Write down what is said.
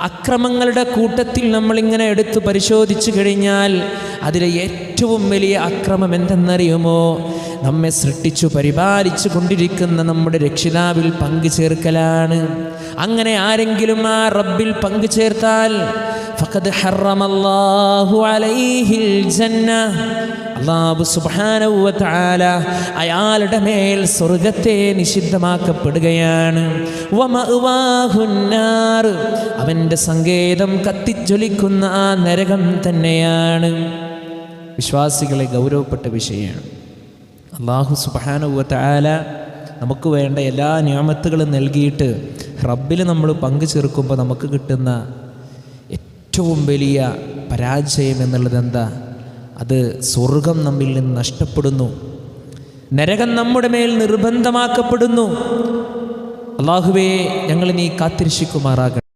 അക്രമങ്ങളുടെ കൂട്ടത്തിൽ നമ്മളിങ്ങനെ എടുത്ത് പരിശോധിച്ചു കഴിഞ്ഞാൽ അതിലെ ഏറ്റവും വലിയ അക്രമം എന്തെന്നറിയുമോ? നമ്മെ സൃഷ്ടിച്ചു പരിപാലിച്ചു കൊണ്ടിരിക്കുന്ന നമ്മുടെ രക്ഷിതാവിൽ പങ്കു ചേർക്കലാണ്. അങ്ങനെ ആരെങ്കിലും ആ റബ്ബിൽ പങ്കു ചേർത്താൽ ഫഖദ് ഹറമല്ലാഹു അലൈഹിൽ ജന്ന അയാളുടെ മേൽ സ്വർഗത്തെ നിഷിദ്ധമാക്കപ്പെടുകയാണ്. വമഅവാഹുന്നാർ അവന്റെ സങ്കേതം കത്തിജ്വലിക്കുന്ന ആ നരകം തന്നെയാണ്. വിശ്വാസികളെ ഗൗരവപ്പെട്ട വിഷയമാണ് അള്ളാഹു വ നമുക്ക് വേണ്ട എല്ലാ നിയമത്തുകളും നൽകിയിട്ട് റബ്ബിൽ നമ്മൾ പങ്കു ചേർക്കുമ്പോൾ നമുക്ക് കിട്ടുന്ന ഏറ്റവും വലിയ പരാജയം എന്നുള്ളത് എന്താ? അത് സ്വർഗം നമ്മിൽ നിന്ന് നഷ്ടപ്പെടുന്നു. നരകം നമ്മുടെ മേൽ നിർബന്ധമാക്കപ്പെടുന്നു. അള്ളാഹുവേ ഞങ്ങൾ നീ കാത്തിരക്ഷിക്കുമാറാകണം